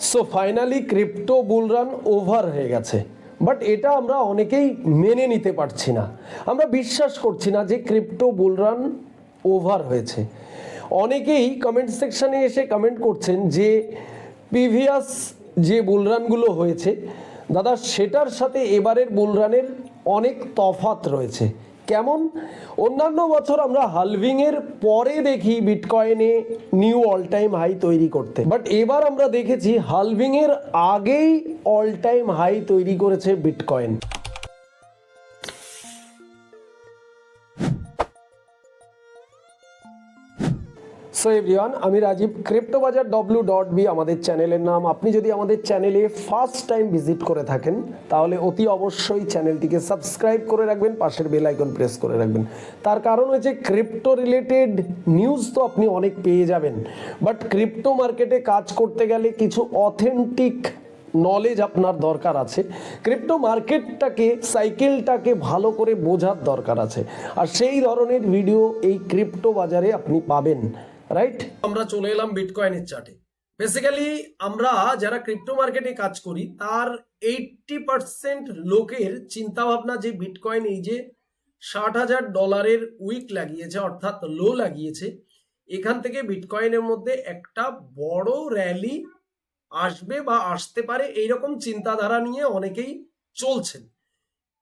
So finally crypto bull run over হয়ে গেছে। But এটা আমরা অনেকেই মেনে নিতে পারছি না। আমরা বিশ্বাস করছি না যে ক্রিপ্টো বুলরান ওভার হয়েছে। অনেকেই কমেন্ট সেকশানে এসে কমেন্ট করছেন যে প্রিভিয়াস যে বুলরানগুলো হয়েছে, দাদা সেটার সাথে এবারের বুলরানের অনেক তফাত রয়েছে। কেমন? অন্যান্য বছর আমরা হালভিং এর পরে দেখি বিটকয়েনে নিউ অল টাইম হাই তৈরি করতে। বাট এবার আমরা দেখেছি হালভিং এর আগেই অল টাইম হাই তৈরি করেছে বিটকয়েন। সো এভরিওয়ান আমি Rajib crypto Bazar W dot B আমাদের চ্যানেলের নাম। আপনি যদি আমাদের চ্যানেলে ফার্স্ট টাইম ভিজিট করে থাকেন, তাহলে অতি অবশ্যই চ্যানেলটিকে সাবস্ক্রাইব করে রাখবেন, পাশের বেল আইকন প্রেস করে রাখবেন। তার কারণ হচ্ছে ক্রিপ্টো রিলেটেড নিউজ তো আপনি অনেক পেয়ে যাবেন। বাট ক্রিপ্টো মার্কেটে কাজ করতে গেলে কিছু অথেন্টিক নলেজ আপনার দরকার আছে। ক্রিপ্টো মার্কেটটাকে সাইকেলটাকে ভালো করে বোঝার দরকার আছে। আর সেই ধরনের ভিডিও এই ক্রিপ্টো বাজারে আপনি পাবেন। রাইট আমরা চলে এলাম বিটকয়েনের চার্টে বেসিক্যালি আমরা যারা ক্রিপ্টো মার্কেটে কাজ করি, তার এইটটি পার্সেন্ট লোকের চিন্তাভাবনা যে বিটকয়েন এই যে ষাট হাজার ডলারের উইক লাগিয়েছে, অর্থাৎ লো লাগিয়েছে, এখান থেকে বিটকয়েনের মধ্যে একটা বড় র্যালি আসবে বা আসতে পারে, এইরকম চিন্তাধারা নিয়ে অনেকেই চলছেন।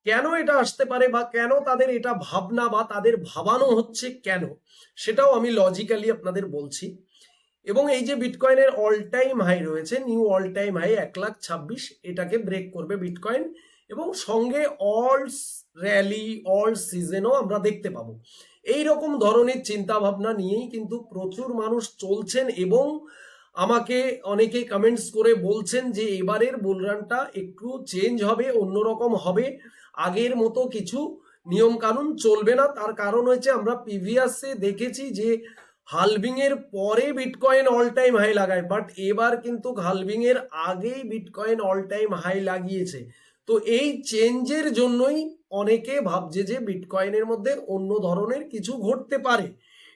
কেন এটা আসতে পারে বা কেন তাদের এটা ভাবনা বা তাদের ভাবানো হচ্ছে কেন? সেটাও আমি লজিক্যালি আপনাদের বলছি। এবং এই যে বিটকয়েনের অল টাইম হাই রয়েছে নিউ অল টাইম হাই এক লাখ ছাব্বিশ, এটাকে ব্রেক করবে বিটকয়েন এবং সঙ্গে অল র্যালি অল সিজনও আমরা দেখতে পাবো। এই রকম ধরনের চিন্তা ভাবনা নিয়েই কিন্তু প্রচুর মানুষ চলছেন এবং আমাকে অনেকে কমেন্টস করে বলছেন যে এবারের বুলরানটা একটু চেঞ্জ হবে, অন্যরকম হবে। আগের মতো কিছু নিয়ম কানুন চলবে না। তার কারণ হচ্ছে আমরা প্রিভিয়াসে দেখেছি যে হালভিং এর পরে বিটকয়েন অল টাইম হাই লাগায় বাট এবার কিন্তু হালভিং এর আগেই বিটকয়েন অল টাইম হাই লাগিয়েছে। তো এই চেঞ্জের জন্যই অনেকে ভাবছে যে বিটকয়েনের মধ্যে অন্য ধরনের কিছু ঘটতে পারে।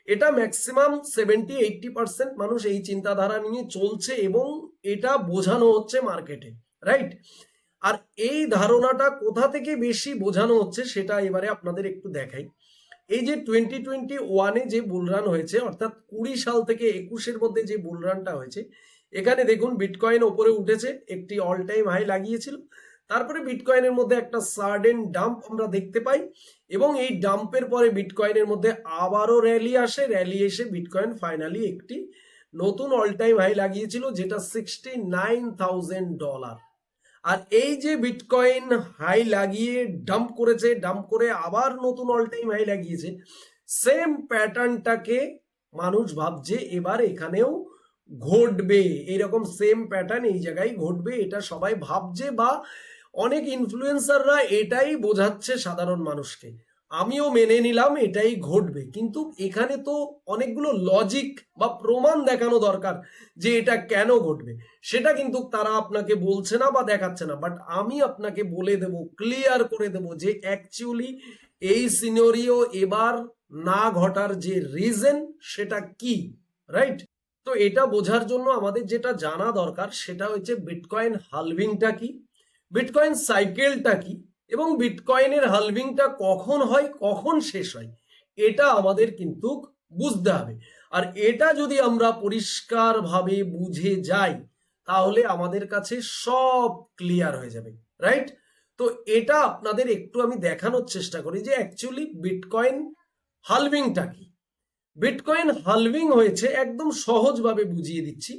এটা ম্যাক্সিমাম সেভেন্টি এইটটি পার্সেন্ট মানুষ এই চিন্তাধারা নিয়ে চলছে এবং এটা বোঝানো হচ্ছে মার্কেটে রাইট আর এই ধারণাটা কোথা থেকে বেশি বোঝানো হচ্ছে সেটা এবারে আপনাদের একটু দেখাই। এই যে টোয়েন্টি টোয়েন্টি ওয়ানে যে বুলরান হয়েছে, অর্থাৎ কুড়ি সাল থেকে একুশের মধ্যে যে বুলরানটা হয়েছে, এখানে দেখুন বিটকয়েন ওপরে উঠেছে, একটি অল টাইম হাই লাগিয়েছিল। তারপরে বিটকয়েনের মধ্যে একটা সার্ডেন ডাম্প আমরা দেখতে পাই এবং এই ডাম্পের পরে বিটকয়েনের মধ্যে আবারও র্যালি আসে র্যালি এসে বিটকয়েন ফাইনালি একটি নতুন অল টাইম হাই লাগিয়েছিল, যেটা সিক্সটি নাইন থাউজেন্ড ডলার আর এই যে বিটকয়েন হাই লাগিয়ে ডাম্প করেছে ডাম্প করে আবার নতুন অল টাইম হাই লাগিয়েছে সেম প্যাটার্নটাকে মানুষ ভাবছে এবার এখানেও ঘটবে। এরকম সেম প্যাটার্ন এই জায়গায় ঘটবে, এটা সবাই ভাবছে বা অনেক ইনফ্লুয়েন্সাররা এটাই বোঝাচ্ছে সাধারণ মানুষকে। আমিও মেনে নিলাম এটাই ঘটবে। কিন্তু এখানে তো অনেকগুলো লজিক বা প্রমাণ দেখানো দরকার যে এটা কেন ঘটবে। সেটা কিন্তু তারা আপনাকে বলছে না বা দেখাচ্ছে না। বাট আমি আপনাকে বলে দেব ক্লিয়ার করে দেব যে অ্যাকচুয়ালি এই সিনোরিও এবার না ঘটার যে রিজন সেটা কি রাইট তো এটা বোঝার জন্য আমাদের যেটা জানা দরকার সেটা হচ্ছে বিটকয়েন হালভিংটা কি? বিটকয়েন সাইকেলটা কি? এবং বিটকয়েনের হালভিংটা কখন হয়, কখন শেষ হয়, এটা আমাদের কিন্তু বুঝতে হবে। আর এটা যদি আমরা পরিষ্কারভাবে বুঝে যাই, তাহলে আমাদের কাছে সব ক্লিয়ার হয়ে যাবে রাইট তো এটা আপনাদের একটু আমি দেখানোর চেষ্টা করি যে অ্যাকচুয়ালি বিটকয়েন হালভিংটা কি। বিটকয়েন হালভিং হয়েছে, একদম সহজভাবে বুঝিয়ে দিচ্ছি।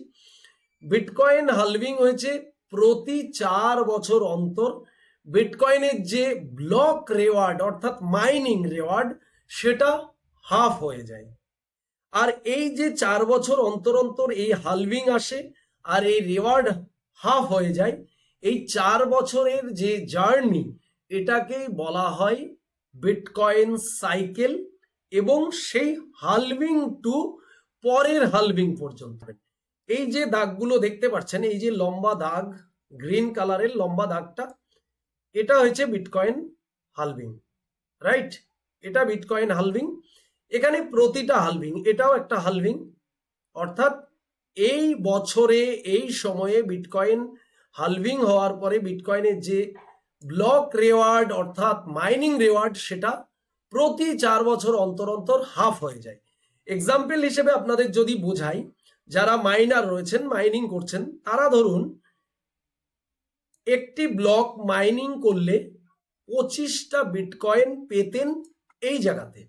বিটকয়েন হালভিং হয়েছে প্রতি চার বছর অন্তর বিটকয়েনের যে ব্লক রেওয়ার্ড অর্থাৎ মাইনিং রেওয়ার্ড সেটা হাফ হয়ে যায়। আর এই যে চার বছর অন্তর অন্তর এই হালভিং আসে, আর এই রেওয়ার্ড হাফ হয়ে যায়, এই চার বছরের যে জার্নি এটাকেই বলা হয় বিটকয়েন সাইকেল এবং সেই হালভিং টু পরের হালভিং পর্যন্ত। এই যে দাগগুলো দেখতে পাচ্ছেন, এই যে লম্বা দাগ গ্রিন কালারের লম্বা দাগটা এটা হয়েছে বিটকয়েন হালভিং রাইট এটা বিটকয়েন হালভিং এখানে প্রতিটা হালভিং এটাও একটা হালভিং অর্থাৎ এই বছরে, এই সময়ে বিটকয়েন হালভিং হওয়ার পরে বিটকয়েনের যে ব্লক রেওয়ার্ড অর্থাৎ মাইনিং রেওয়ার্ড সেটা প্রতি চার বছর অন্তর অন্তর হাফ হয়ে যায়। এক্সাম্পল হিসেবে আপনাদের যদি বোঝাই, যারা মাইনার রয়েছেন মাইনিং করছেন, তারা ধরুন একটি ব্লক মাইনিং করলে পঁচিশটা বিটকয়েন পেতেন এই জায়গাতে।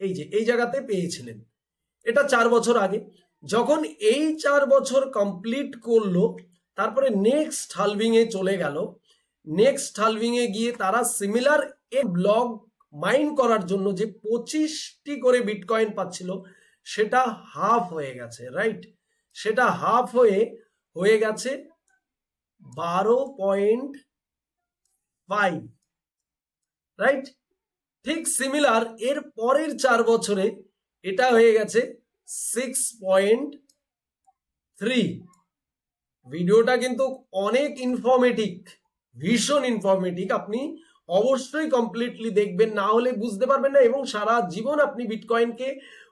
এই যে, এই জায়গাতে পেয়েছিলেন। এটা চার বছর আগে। যখন এই চার বছর কমপ্লিট করল, তারপরে নেক্সট হালভিং এ চলে গেল। নেক্সট হালভিং এ গিয়ে তারা সিমিলার এ ব্লক মাইন করার জন্য যে পঁচিশটি করে বিটকয়েন পাচ্ছিল, সেটা হাফ হয়ে গেছে রাইট সেটা হাফ হয়ে হয়ে গেছে বারো পয়েন্ট ফাইভ রাইট ঠিক সিমিলার এর পরের চার বছরে এটা হয়ে গেছে সিক্স পয়েন্ট থ্রি ভিডিওটা কিন্তু অনেক ইনফরমেটিভ ভীষণ ইনফরমেটিভ আপনি অবশ্যই কমপ্লিটলি দেখবেন, না হলে বুঝতে পারবেন না এবং সারা জীবন আপনি বিটকয়েনকে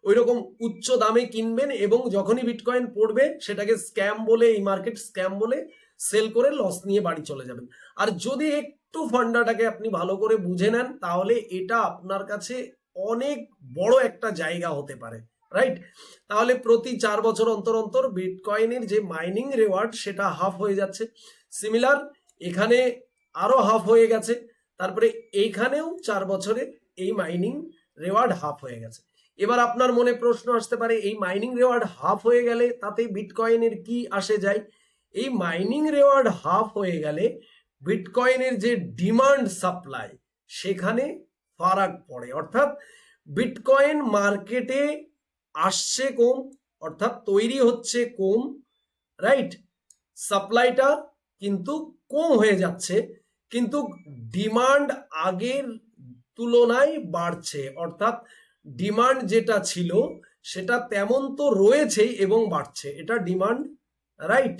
ওই রকম উচ্চ দামে কিনবেন এবং যখনই বিটকয়েন পড়বে, সেটাকে স্ক্যাম বলে, এই মার্কেট স্ক্যাম বলে সেল করে লস নিয়ে বাড়ি চলে যাবেন। আর যদি একটু ফান্ডাটাকে আপনি ভালো করে বুঝে নেন, তাহলে এটা আপনার কাছে অনেক বড় একটা জায়গা হতে পারে রাইট তাহলে প্রতি চার বছর অন্তর অন্তর বিটকয়েনের যে মাইনিং রেওয়ার্ড, সেটা হাফ হয়ে যাচ্ছে। সিমিলার এখানে আরও হাফ হয়ে গেছে। তারপরে এইখানেও চার বছরে এই মাইনিং রেওয়ার্ড হাফ হয়ে গেছে। এবার আপনার মনে প্রশ্ন আসতে পারে, এই মাইনিং রেওয়ার্ড হাফ হয়ে গেলে তাতে বিটকয়েনের কি আসে যায়? এই মাইনিং রেওয়ার্ড হাফ হয়ে গেলে বিটকয়েনের যে ডিমান্ড সাপ্লাই সেখানে ফারাক পড়ে। অর্থাৎ বিটকয়েন মার্কেটে আসছে কম, অর্থাৎ তৈরি হচ্ছে কম রাইট সাপ্লাইটা কিন্তু কম হয়ে যাচ্ছে, কিন্তু ডিমান্ড আগের তুলনায় বাড়ছে। অর্থাৎ ডিমান্ড যেটা ছিল, সেটা তেমন তো রয়েছেই এবং বাড়ছে। এটা ডিমান্ড রাইট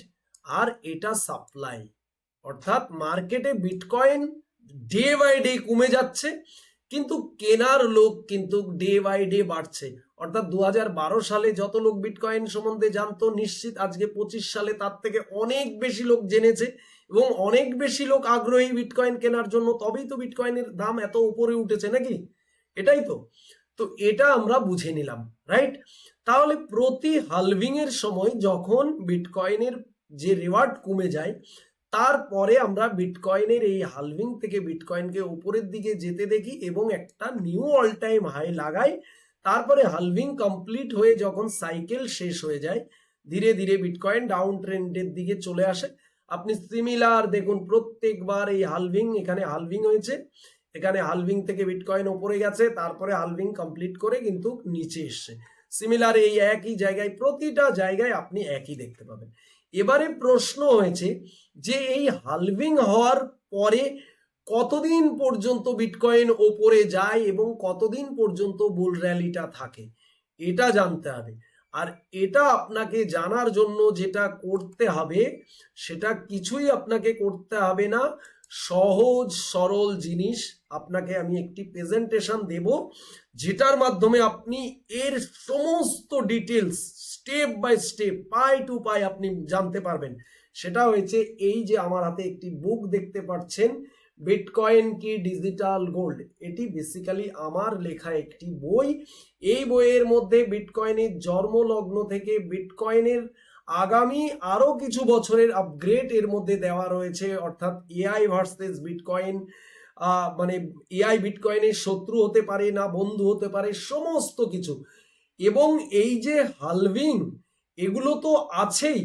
আর এটা সাপ্লাই অর্থাৎ মার্কেটে বিটকয়েন ডে বাই ডে কমে যাচ্ছে, কিন্তু কেনার লোক কিন্তু ডে বাই ডে বাড়ছে। অর্থাৎ দু হাজার বারো সালে যত লোক বিটকয়েন সম্বন্ধে জানতো, নিশ্চিত আজকে পঁচিশ সালে তার থেকে অনেক বেশি লোক জেনেছে এবং অনেক বেশি লোক আগ্রহী বিটকয়েন কেনার জন্য। তবেই তো বিটকয়েনের দাম এত উপরে উঠেছে নাকি? এটাই তো। তো এটা আমরা বুঝে নিলাম রাইট তাহলে প্রতি হালভিং এর সময় যখন বিটকয়েনের যে রেওয়ার্ড কমে যায়, তারপরে আমরা বিটকয়েনের এই হালভিং থেকে বিটকয়েনকে উপরের দিকে যেতে দেখি এবং একটা নিউ অল টাইম হাই লাগাই, তারপরে হালভিং কমপ্লিট হয়ে যখন সাইকেল শেষ হয়ে যায়, ধীরে ধীরে বিটকয়েন ডাউন ট্রেন্ডের দিকে চলে আসে। আপনি সিমিলার দেখুন, প্রত্যেকবার এই হালভিং এখানে হালভিং হয়েছে, এখানে হালভিং থেকে বিটকয়েন উপরে গেছে, তারপরে হালভিং কমপ্লিট করে কিন্তু নিচে এসছে। সিমিলার এই একই জায়গায়, প্রতিটা জায়গায় আপনি একই দেখতে পাবেন। এবারে প্রশ্ন হয়েছে যে এই হালভিং হওয়ার পরে কতদিন পর্যন্ত বিটকয়েন ওপরে যায় এবং কতদিন পর্যন্ত বুল র্যালিটা থাকে, এটা জানতে হবে। আর এটা আপনাকে জানার জন্য যেটা করতে হবে, সেটা কিছুই আপনাকে করতে হবে না। সহজ, সরল জিনিস আপনাকে আমি একটি প্রেজেন্টেশন দেব, যেটার মাধ্যমে আপনি এর সমস্ত details step by step pie to pie আপনি জানতে পারবেন। সেটা হয়েছে এই যে আমার হাতে একটি বুক দেখতে পাচ্ছেন বিটকয়েন কি ডিজিটাল গোল্ড এটি বেসিক্যালি আমার লেখা একটি বই। এই বইয়ের মধ্যে বিটকয়েনের জন্মলগ্ন থেকে বিটকয়েনের আগামী আরও কিছু বছরের আপগ্রেড এর মধ্যে দেওয়া রয়েছে, অর্থাৎ এআই ভার্সেস বিটকয়েন মানে এআই বিটকয়েনের শত্রু হতে পারে না, বন্ধু হতে পারে, সমস্ত কিছু। এবং এই যে হালভিং এগুলো তো আছেই।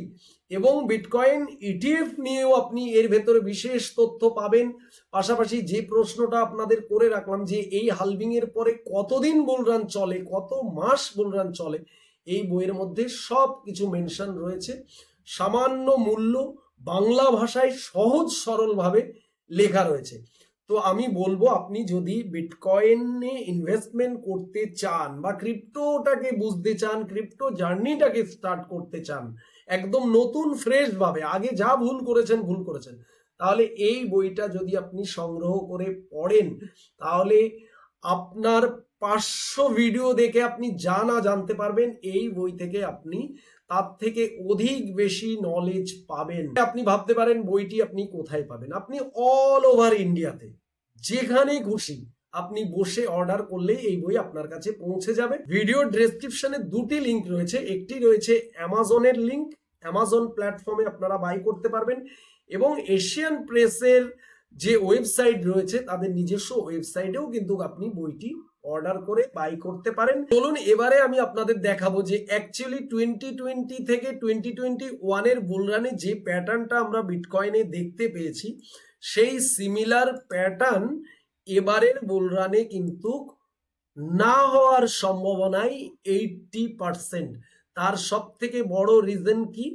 এবং বিটকয়েন ইটিএফ নিয়েও আপনি এর ভেতরে বিশেষ তথ্য পাবেন। পাশাপাশি যে প্রশ্নটা আপনাদের করে রাখলাম যে এই হালভিং এর পরে কতদিন বুলরান চলে, কত মাস বুলরান চলে এই বইয়ের মধ্যে সব কিছু মেনশন রয়েছে। সামান্য মূল্য বাংলা ভাষায় সহজ সরলভাবে লেখা রয়েছে। তো আমি বলব, আপনি যদি বিটকয়েনে ইনভেস্টমেন্ট করতে চান বা ক্রিপ্টোটাকে বুঝতে চান ক্রিপ্টো জার্নিটাকে স্টার্ট করতে চান, একদম নতুন ফ্রেশ ভাবে, আগে যা ভুল করেছেন ভুল করেছেন, তাহলে এই বইটা যদি আপনি সংগ্রহ করে পড়েন, তাহলে আপনার পাঁচশো ভিডিও দেখে আপনি যা না জানতে পারবেন, এই বই থেকে আপনি তার থেকে অধিক বেশি নলেজ পাবেন। আপনি ভাবতে পারেন বইটি আপনি কোথায় পাবেন। আপনি অল ওভার ইন্ডিয়াতে যেখানে খুশি, আপনি বসে অর্ডার করলেই এই বই আপনার কাছে পৌঁছে যাবে। ভিডিও ডেসক্রিপশনে দুটি লিংক রয়েছে। একটি রয়েছে অ্যামাজনের লিংক অ্যামাজন প্ল্যাটফর্মে আপনারা বাই করতে পারবেন এবং এশিয়ান প্রেসের যে ওয়েবসাইট রয়েছে, তাদের নিজস্ব ওয়েবসাইটেও কিন্তু আপনি বইটি অর্ডার করে বাই করতে পারেন। চলুন এবারে আমি আপনাদের দেখাবো যে অ্যাকচুয়ালি টোয়েন্টি টোয়েন্টি থেকে টোয়েন্টি টোয়েন্টি ওয়ানের বুলরানে যে প্যাটার্নটা আমরা বিটকয়েনে দেখতে পেয়েছি, সেই সিমিলার প্যাটার্ন এবারের বুলরানে কিন্তু না হওয়ার সম্ভাবনাই এইটটি পার্সেন্ট তার সব থেকে বড় রিজন কি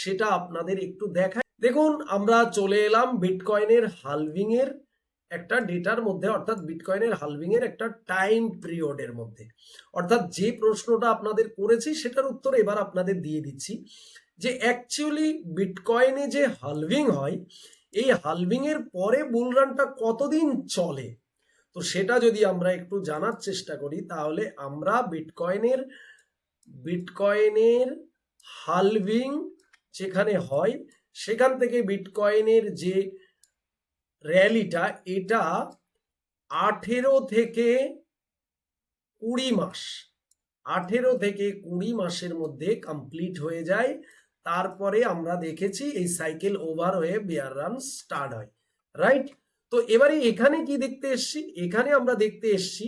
সেটা আপনাদের একটু দেখায় দেখুন, আমরা চলে এলাম বিটকয়েনের হালভিং এর একটা ডেটার মধ্যে, অর্থাৎ বিটকয়েনের হালভিং এর একটা টাইম পিরিয়ডের মধ্যে। অর্থাৎ যে প্রশ্নটা আপনাদের করেছি, সেটার উত্তর এবার আপনাদের দিয়ে দিচ্ছি যে অ্যাকচুয়ালি বিটকয়েনে যে হালভিং হয়, এই হালভিং এর পরে বুলরানটা কতদিন চলে? তো সেটা যদি আমরা একটু জানার চেষ্টা করি, তাহলে আমরা বিটকয়েনের বিটকয়েনের হালভিং যেখানে হয়, সেখান থেকে বিটকয়েনের যে র্যালিটা, এটা আঠেরো থেকে কুড়ি মাস। আঠেরো থেকে কুড়ি মাসের মধ্যে কমপ্লিট হয়ে যায়। তারপরে আমরা দেখেছি এই সাইকেল ওভার হয়ে বেয়ার রান স্টার্ট হয়। রাইট তো এবারে এখানে কি দেখতে এসছি? এখানে আমরা দেখতে এসছি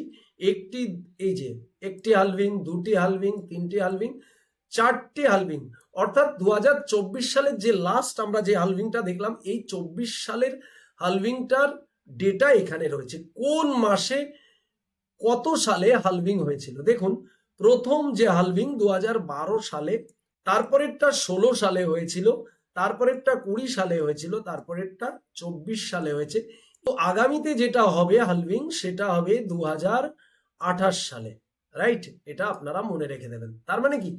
একটি, এই যে একটি হালভিং দুটি হালভিং তিনটি হালভিং চারটি হালভিং অর্থাৎ দু হাজার চব্বিশ সালের যে লাস্ট আমরা যে হালভিংটা দেখলাম, এই চব্বিশ সালের হালভিংটার ডেটা এখানে রয়েছে। কোন মাসে কত সালে হালভিং হয়েছিল? দেখুন, প্রথম যে হালভিং দু হাজার বারো সালে, তারপরেরটা ষোলো সালে হয়েছিল, তারপরেরটা কুড়ি সালে হয়েছিল, তারপরেরটা চব্বিশ সালে হয়েছে। তো আগামীতে যেটা হবে হালভিং, সেটা হবে দু সালে রাইট এটা আপনারা মনে রেখে দেবেন। তার মানে কি?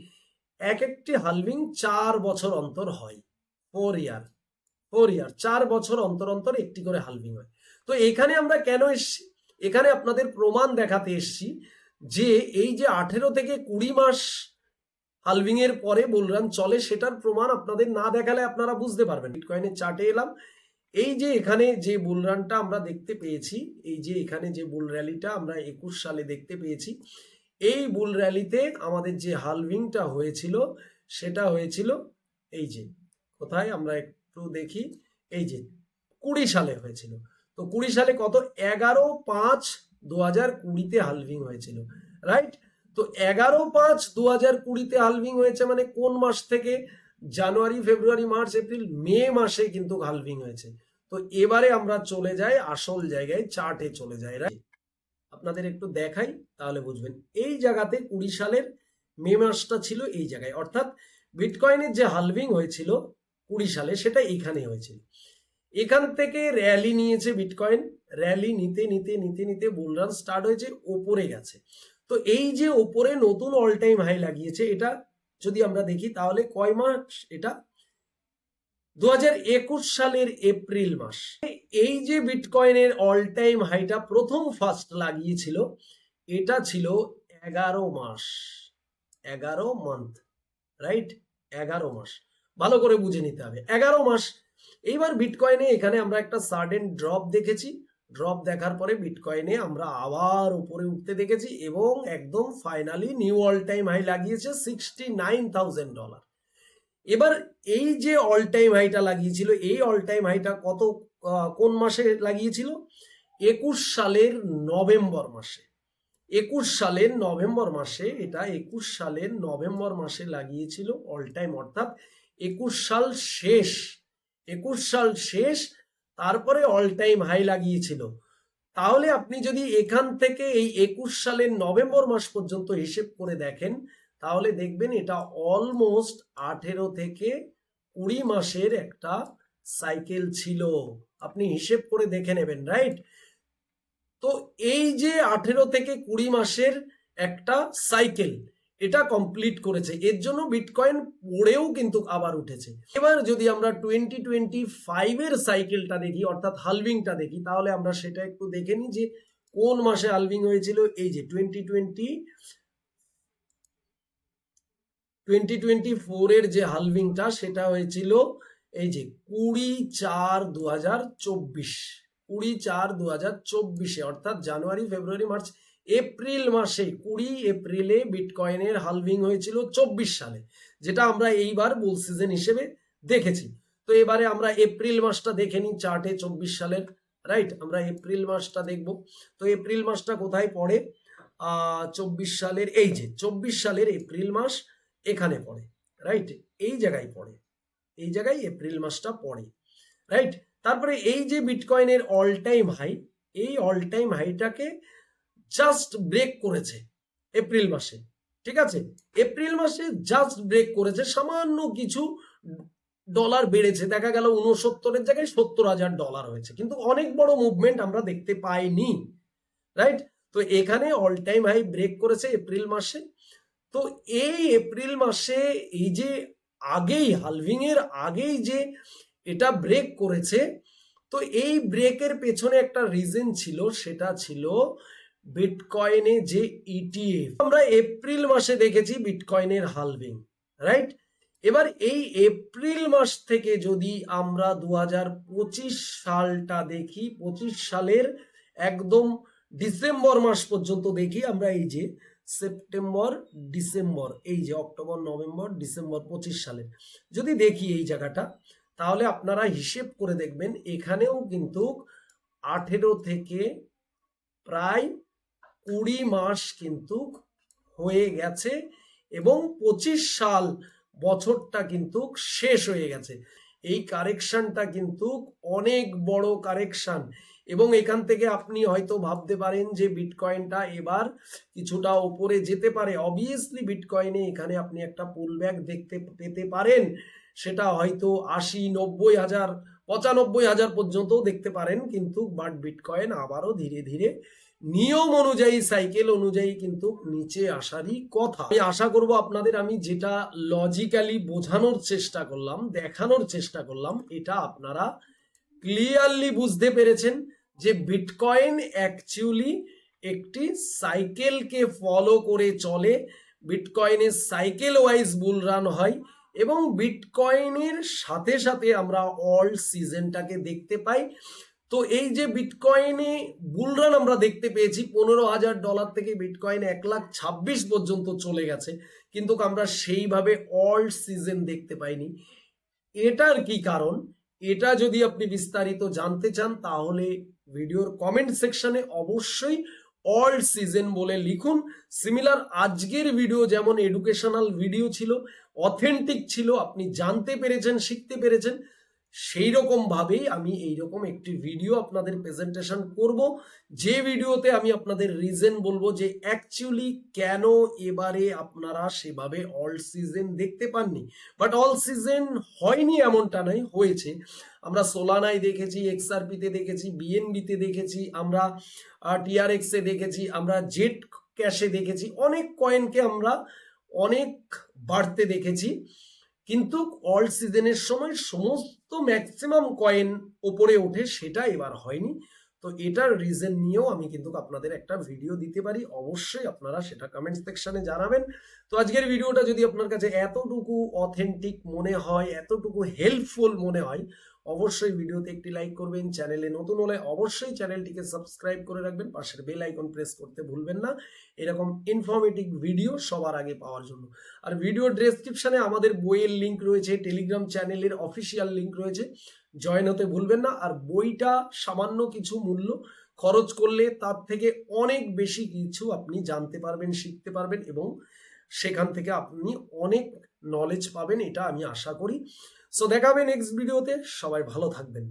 এক একটি হালভিং চার বছর অন্তর হয় ফোর ইয়ার ফোর ইয়ার চার বছর অন্তর অন্তর একটি করে হালভিং হয় তো এখানে আমরা কেন এসছি? এখানে আপনাদের প্রমাণ দেখাতে এসছি যে এই যে আঠেরো থেকে কুড়ি মাস হালভিং এর পরে বুলরান চলে, সেটার প্রমাণ আপনাদের না দেখালে আপনারা বুঝতে পারবেন। বিটকয়েনের চার্টে এলাম। এই যে এখানে যে বুলরানটা আমরা দেখতে পেয়েছি, এই যে এখানে যে বুল র্যালিটা আমরা একুশ সালে দেখতে পেয়েছি, এই বুল র্যালিতে আমাদের যে হালভিংটা হয়েছিল, সেটা হয়েছিল এই যে, কোথায়? আমরা একটু দেখি। এই যে, কুড়ি সালে হয়েছিল। তো কুড়ি সালে কত? এগারো পাঁচ দু হাজার কুড়িতে হালভিং হয়েছিল রাইট তো এগারো পাঁচ দু হাজার কুড়িতে হালভিং হয়েছে মানে কোন মাস থেকে? জানুয়ারি, ফেব্রুয়ারি, মার্চ, এপ্রিল, মে মাসে কিন্তু হালভিং হয়েছে। তো এবারে আমরা চলে যাই, আসল জায়গায় চার্টে চলে যাই রাইট আপনাদের একটু দেখাই, তাহলে বুঝবেন। এই জায়গাতে কুড়ি সালের মে মাসটা ছিল এই জায়গায়। অর্থাৎ বিটকয়েনের যে হালভিং হয়েছিল কুড়ি সালে সেটা এখানে হয়েছিল। এখান থেকে র্যালি নিয়েছে বিটকয়েন র্যালি নিতে নিতে নিতে নিতে বুলরান স্টার্ট হয়েছে, ওপরে গেছে। তো এই যে ওপরে নতুন অল টাইম হাই লাগিয়েছে, এটা যদি আমরা দেখি তাহলে কয় মাস এটা? দু হাজার একুশ সালের এপ্রিল মাস। এই যে বিটকয়েনের অল টাইম হাইটা প্রথম ফার্স্ট লাগিয়েছিল, এটা ছিল এগারো মাস। এগারো মান্থ রাইট এগারো মাস। ভালো করে বুঝে নিতে হবে। এগারো মাস। এইবার বিটকয়েনে এখানে আমরা একটা সাডেন ড্রপ দেখেছি। ড্রপ দেখার পরে বিটকয়েনে আমরা আবার উপরে উঠতে দেখেছি এবং একদম finally new all time high লাগিয়েছে সিক্সটি নাইন থাউজেন্ড ডলার এবার এই যে অল টাইম হাইটা লাগিয়েছিল, এই অল টাইম হাইটা কত কোন মাসে লাগিয়েছিল? একুশ সালের নভেম্বর মাসে। একুশ সালের নভেম্বর মাসে এটা একুশ সালের নভেম্বর মাসে লাগিয়েছিল অল টাইম অর্থাৎ একুশ সাল শেষ। একুশ সাল শেষ, তারপরে অল টাইম হাই লাগিয়েছিল। তাহলে আপনি যদি এখান থেকে এই একুশ সালের নভেম্বর মাস পর্যন্ত হিসেব করে দেখেন, তাহলে দেখবেন এটা অলমোস্ট আঠেরো থেকে কুড়ি মাসের একটা সাইকেল ছিল। আপনি হিসেব করে দেখে নেবেন রাইট তো এই যে আঠেরো থেকে কুড়ি মাসের একটা সাইকেল এটা কমপ্লিট করেছে। এর জন্য বিটকয়েন পড়েও কিন্তু আবার উঠেছে। এবার যদি আমরা টোয়েন্টি টোয়েন্টি ফাইভের সাইকেলটা দেখি, অর্থাৎ হালভিংটা দেখি, তাহলে আমরা সেটা একটু দেখে নিই যে কোন মাসে হালভিং হয়েছিল। এই যে টোয়েন্টি টোয়েন্টি টোয়েন্টি টোয়েন্টি ফোরের যে হালভিংটা সেটা হয়েছিল এই যে কুড়ি চার দু হাজার চব্বিশ। কুড়ি চার দু হাজার চব্বিশে, অর্থাৎ জানুয়ারি, ফেব্রুয়ারি, মার্চ এপ্রিল মাসে, কুড়ি এপ্রিলে বিটকয়েনের হালভিং হয়েছিল চব্বিশ সালে, যেটা আমরা এইবার বুল সিজন হিসেবে দেখেছি। তো এবারে আমরা এপ্রিল মাসটা দেখে নিই চার্টে চব্বিশ সালের, রাইট? আমরা এপ্রিল মাসটা দেখব। তো এপ্রিল মাসটা কোথায় পড়ে? চব্বিশ সালের, এই যে, চব্বিশ সালের এপ্রিল মাস এখানে পড়ে, রাইট? এই জায়গায় পড়ে, এই জায়গায় এপ্রিল মাসটা পড়ে, রাইট? তারপরে এই যে বিটকয়েনের অল টাইম হাই এই অল টাইম হাইটাকে জাস্ট ব্রেক করেছে এপ্রিল মাসে, ঠিক আছে? এপ্রিল মাসে জাস্ট ব্রেক করেছে, সামান্য কিছু ডলার বেড়েছে। দেখা গেল উনসত্তরের জায়গায় সত্তর হাজার ডলার হয়েছে। কিন্তু অনেক বড় মুভমেন্ট আমরা দেখতে পাইনি রাইট তো এখানে অল টাইম হাই ব্রেক করেছে এপ্রিল মাসে। তো এই এপ্রিল মাসে এই যে আগেই হালভিং এর আগেই যে এটা ব্রেক করেছে, তো এই ব্রেকের পেছনে একটা রিজন ছিল, সেটা ছিল বিটকয়েনে যে ইটিএফ আমরা এপ্রিল মাসে দেখেছি বিটকয়েনের হালভিং রাইট এবার এই এপ্রিল মাস থেকে যদি আমরা দু সালটা দেখি, পঁচিশ সালের একদম ডিসেম্বর মাস পর্যন্ত দেখি আমরা এই যে সেপ্টেম্বর, ডিসেম্বর, এই যে অক্টোবর, নভেম্বর, ডিসেম্বর, পঁচিশ সালের। যদি দেখি এই জায়গাটা, তাহলে আপনারা হিসেব করে দেখবেন এখানেও কিন্তু আঠেরো থেকে প্রায় কুড়ি মাস কিন্তু হয়ে গেছে এবং পঁচিশ সাল বছরটা কিন্তু শেষ হয়ে গেছে। এই কারেকশনটা কিন্তু অনেক বড় কারেকশন এবং এখান থেকে আপনি হয়তো ভাবতে পারেন যে বিটকয়েনটা এবার কিছুটা ওপরে যেতে পারে। অবভিয়াসলি বিটকয়েনে এখানে আপনি একটা পুল ব্যাক দেখতে পেতে পারেন। সেটা হয়তো আশি, নব্বই হাজার, পঁচানব্বই হাজার পর্যন্তও দেখতে পারেন কিন্তু বাট বিটকয়েন আবারও ধীরে ধীরে নিয়ম অনুযায়ী সাইকেল অনুযায়ী কিন্তু নিচে আসারই কথা। আমি আশা করব আপনাদের আমি যেটা লজিক্যালি বোঝানোর চেষ্টা করলাম, দেখানোর চেষ্টা করলাম, এটা আপনারা ক্লিয়ারলি বুঝতে পেরেছেন যে বিটকয়েন অ্যাকচুয়ালি একটি সাইকেলকে ফলো করে চলে। বিটকয়েনের সাইকেল ওয়াইজ বুল রান হয় এবং বিটকয়েনের সাথে সাথে আমরা অল সিজনটাকে দেখতে পাই। তো এই যে বিটকয়েনে বুলরান আমরা দেখতে পেয়েছি, পনেরো হাজার ডলার থেকে বিটকয়েন এক লাখ ছাব্বিশ পর্যন্ত চলে গেছে, কিন্তু আমরা সেইভাবে অল সিজন দেখতে পাইনি। এটার কি কারণ? এটা যদি আপনি বিস্তারিত জানতে চান, তাহলে ভিডিওর কমেন্ট সেকশনে অবশ্যই অল সিজন বলে লিখুন। সিমিলার আজকের ভিডিও যেমন এডুকেশনাল ভিডিও ছিল অথেন্টিক ছিল, আপনি জানতে পেরেছেন, শিখতে পেরেছেন সেই রকম ভাবেই আমি এইরকম একটি ভিডিও আপনাদের প্রেজেন্টেশন করব। যে ভিডিওতে আমি আপনাদের রিজন বলব যে অ্যাকচুয়ালি কেন এবারে আপনারা সেভাবে অল সিজন দেখতে পাননি। বাট অল সিজন হয়নি এমনটা নয়, হয়েছে। আমরা সোলানায় দেখেছি এক্সআরপিতে দেখেছি বিএনবিতে দেখেছি, আমরা টিআরএক্সে দেখেছি, আমরা জেট ক্যাশে দেখেছি, অনেক কয়েনকে আমরা অনেক বাড়তে দেখেছি। কিন্তু অল সিজনের সময় সমস্ত ম্যাক্সিমাম কয়েন ওপরে ওঠে, সেটা এবার হয়নি। তো এটার রিজন নিয়েও আমি কিন্তু আপনাদের একটা ভিডিও দিতে পারি। অবশ্যই আপনারা সেটা কমেন্ট সেকশনে জানাবেন। তো আজকের ভিডিওটা যদি আপনার কাছে এতটুকু অথেন্টিক মনে হয়, এতটুকু হেল্পফুল মনে হয় অবশ্যই ভিডিওতে একটি লাইক করবেন চ্যানেলে নতুন হলে অবশ্যই চ্যানেলটিকে সাবস্ক্রাইব করে রাখবেন, পাশের বেল আইকন প্রেস করতে ভুলবেন না। এরকম ইনফরমেটিভ ভিডিও সবার আগে পাওয়ার জন্য। আর ভিডিও ডেসক্রিপশনে আমাদের বইয়ের লিঙ্ক রয়েছে টেলিগ্রাম চ্যানেলের অফিসিয়াল লিঙ্ক রয়েছে। জয়েন হতে ভুলবেন না। আর বইটা সামান্য কিছু মূল্য খরচ করলে তার থেকে অনেক বেশি কিছু আপনি জানতে পারবেন, শিখতে পারবেন এবং সেখান থেকে আপনি অনেক নলেজ পাবেন, এটা আমি আশা করি। সো দেখাবে নেক্সট ভিডিওতে সবাই ভালো থাকবেন।